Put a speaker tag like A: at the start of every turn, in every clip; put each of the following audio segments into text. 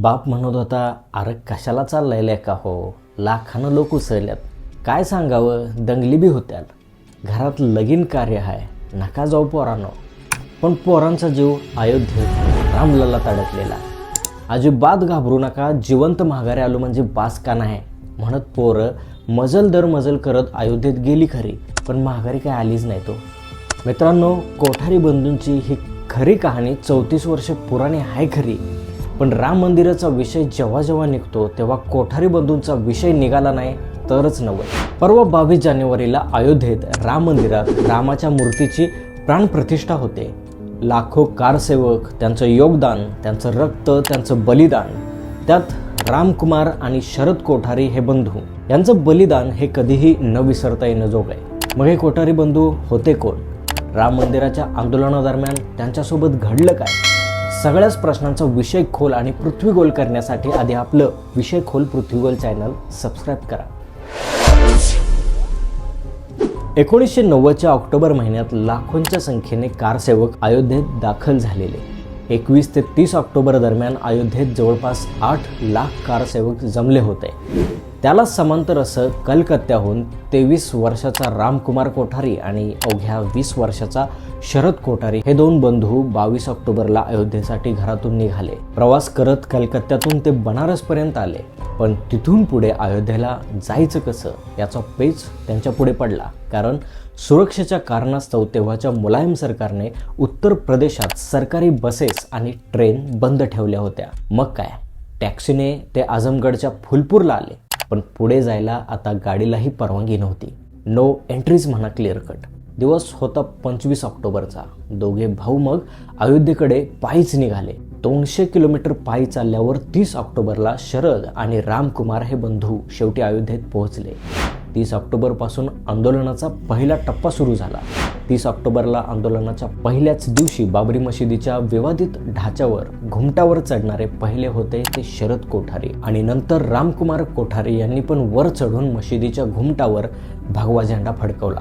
A: बाप म्हणत होता अरे कशाला चाललाय लेका हो? लाखानं लोक उसळल्यात. काय सांगावं? दंगली बी होत्याल घरात लगीन कार्य आहे नका जाऊ पोरांनो. पण पोरांचा जीव अयोध्येत रामलल्लात अडकलेला अजिबात घाबरू नका. जिवंत माघारे आलो म्हणजे बास का नाही? म्हणत पोरं मजल दर मजल करत अयोध्येत गेली खरी पण माघारी काय आलीच नाही तो. मित्रांनो कोठारी बंधूंची ही खरी कहाणी चौतीस वर्ष पुराणी आहे खरी. पण राम मंदिराचा विषय जेव्हा जेव्हा निघतो तेव्हा कोठारी बंधूंचा विषय निघाला नाही तरच नव्हे. परवा बावीस जानेवारीला अयोध्येत राम मंदिरात रामाच्या मूर्तीची प्राणप्रतिष्ठा होते. लाखो कारसेवक त्यांचं योगदान त्यांचं रक्त त्यांचं बलिदान त्यात रामकुमार आणि शरद कोठारी हे बंधू. यांचं बलिदान हे कधीही न विसरता येणं जोग आहे मग हे कोठारी बंधू होते कोण? राम मंदिराच्या आंदोलनादरम्यान त्यांच्यासोबत घडलं काय? सगळ्याच प्रश्नांचा विषय खोल आणि पृथ्वी गोल करण्यासाठी आधी आपलं विषय खोल पृथ्वी गोल चॅनल सबस्क्राईब करा. एकोणीसशे नव्वदच्या ऑक्टोबर महिन्यात लाखोंच्या संख्येने कारसेवक अयोध्येत दाखल झालेले. एकवीस ते तीस ऑक्टोबर दरम्यान अयोध्येत जवळपास आठ लाख कारसेवक जमले होते. त्याला समांतर असं कलकत्त्याहून तेवीस वर्षाचा रामकुमार कोठारी आणि अवघ्या वीस वर्षाचा शरद कोठारी हे दोन बंधू बावीस ऑक्टोबरला अयोध्येसाठी घरातून निघाले. प्रवास करत कलकत्त्यातून ते बनारसपर्यंत आले. पण तिथून पुढे अयोध्येला जायचं कसं याचा पेच त्यांच्या पुढे पडला. कारण सुरक्षेच्या कारणास्तव तेव्हाच्या मुलायम सरकारने उत्तर प्रदेशात सरकारी बसेस आणि ट्रेन बंद ठेवल्या होत्या. मग काय? टॅक्सीने ते आझमगडच्या फुलपूरला आले. पण पुढे जायला आता गाडीलाही परवानगी नव्हती. नो एंट्रीज म्हणा क्लिअर कट दिवस होता पंचवीस ऑक्टोबरचा. दोघे भाऊ मग अयोध्येकडे पायीच निघाले. दोनशे किलोमीटर पायी चालल्यावर तीस ऑक्टोबरला शरद आणि रामकुमार हे बंधू शेवटी अयोध्येत पोहोचले. तीस ऑक्टोबरपासून आंदोलनाचा पहिला टप्पा सुरू झाला. तीस ऑक्टोबरला आंदोलनाच्या पहिल्याच दिवशी बाबरी मशिदीच्या विवादित ढाच्यावर घुमटावर चढणारे पहिले होते ते शरद कोठारी आणि नंतर रामकुमार कोठारी यांनी पण वर चढून मशिदीच्या घुमटावर भगवा झेंडा फडकवला.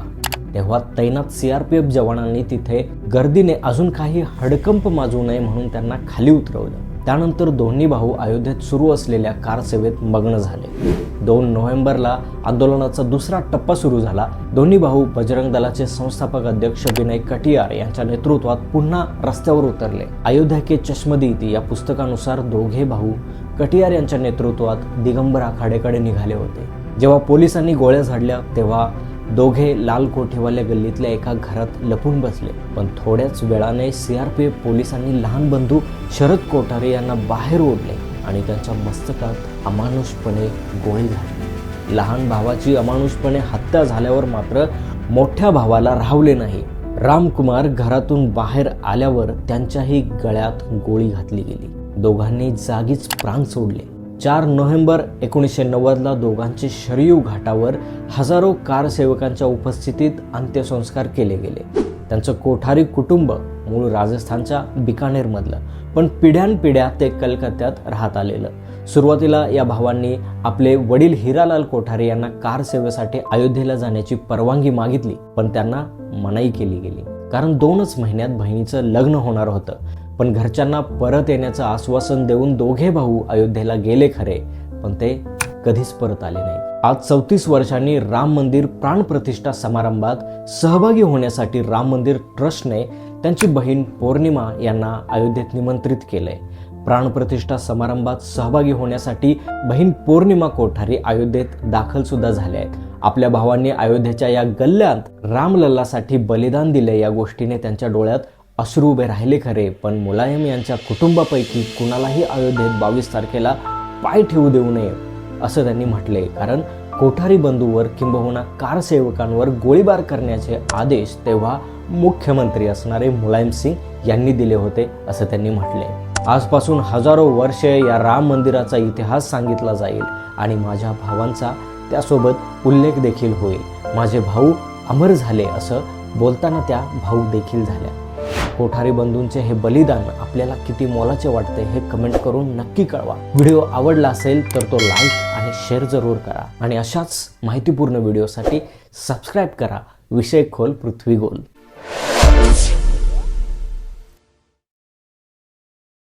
A: तेव्हा तैनात सीआरपीएफ जवानांनी तिथे गर्दीने अजून काही हडकंप माजू नये म्हणून त्यांना खाली उतरवलं. त्यानंतर दोन्ही भाऊ अयोध्येत सुरू असलेल्या कारसेवेत मग्न झाले. दोन नोव्हेंबरला आंदोलनाचा दुसरा टप्पा सुरू झाला. दोन्ही भाऊ बजरंग दलाचे संस्थापक अध्यक्ष विनय कटियार यांच्या नेतृत्वात पुन्हा रस्त्यावर उतरले. अयोध्या के चष्मदीत या पुस्तकानुसार दोघे भाऊ कटियार यांच्या नेतृत्वात दिगंबर आखाड्याकडे निघाले होते. जेव्हा पोलिसांनी गोळ्या झाडल्या तेव्हा दोघे लाल कोठेवाल्या गल्लीतल्या एका घरात लपून बसले. पण थोड्याच वेळाने सीआरपीएफ पोलिसांनी लहान बंधू शरद कोठारे यांना बाहेर ओढले आणि त्यांच्या मस्तकात अमानुषपणे गोळी घातली. लहान भावाची अमानुषपणे हत्या झाल्यावर मात्र मोठ्या भावाला राहवले नाही. रामकुमार घरातून बाहेर आल्यावर त्यांच्याही गळ्यात गोळी घातली गेली. दोघांनी जागीच प्राण सोडले. चार नोव्हेंबर एकोणीसशे नव्वदला दोघांचे शरयू घाटावर हजारो कारसेवकांच्या उपस्थितीत अंत्यसंस्कार केले गेले. त्यांचं कोठारी कुटुंब मूळ राजस्थानच्या बिकानेरमधलं पण पिढ्यानपिढ्या ते कलकत्त्यात राहत आलेलं. सुरुवातीला या भावांनी आपले वडील हिरालाल कोठारे यांना कार सेवेसाठी अयोध्येला जाण्याची परवानगी मागितली पण त्यांना मनाई केली गेली. कारण दोनच महिन्यात बहिणीचं लग्न होणार होतं. पण घरच्यांना परत येण्याचं आश्वासन देऊन दोघे भाऊ अयोध्येला गेले खरे पण ते कधीच परत आले नाही. आज चौतीस वर्षांनी राम मंदिर प्राणप्रतिष्ठा समारंभात सहभागी होण्यासाठी राम मंदिर ट्रस्टने त्यांची बहीण पौर्णिमा यांना अयोध्येत निमंत्रित केलंय. प्राणप्रतिष्ठा समारंभात सहभागी होण्यासाठी बहीण पौर्णिमा कोठारी अयोध्येत दाखल सुद्धा झाले आहेत. आपल्या भावांनी अयोध्येच्या या गल्ल्यात रामलल्लासाठी बलिदान दिले या गोष्टीने त्यांच्या डोळ्यात अश्रू उभे राहिले खरे पण मुलायम यांच्या कुटुंबापैकी कुणालाही अयोध्येत बावीस तारखेला पाय ठेवू देऊ नये असं त्यांनी म्हटले. कारण कोठारी बंधूवर किंबहुना कारसेवकांवर गोळीबार करण्याचे आदेश तेव्हा मुख्यमंत्री असणारे मुलायम सिंग यांनी दिले होते असं त्यांनी म्हटले. आजपासून हजारो वर्षे या राम मंदिराचा इतिहास सांगितला जाईल आणि माझ्या भावांचा त्यासोबत उल्लेख देखील होईल. माझे भाऊ अमर झाले असं बोलताना त्या भाऊ देखील झाल्या. कोठारी बंधूंचे हे बलिदान आपल्याला किती मोलाचे वाटते हे कमेंट करून नक्की कळवा. व्हिडिओ आवडला असेल तर तो लाईक आणि शेअर जरूर करा. आणि अशाच माहितीपूर्ण व्हिडिओसाठी सबस्क्राईब करा. विषय खोल पृथ्वी गोल.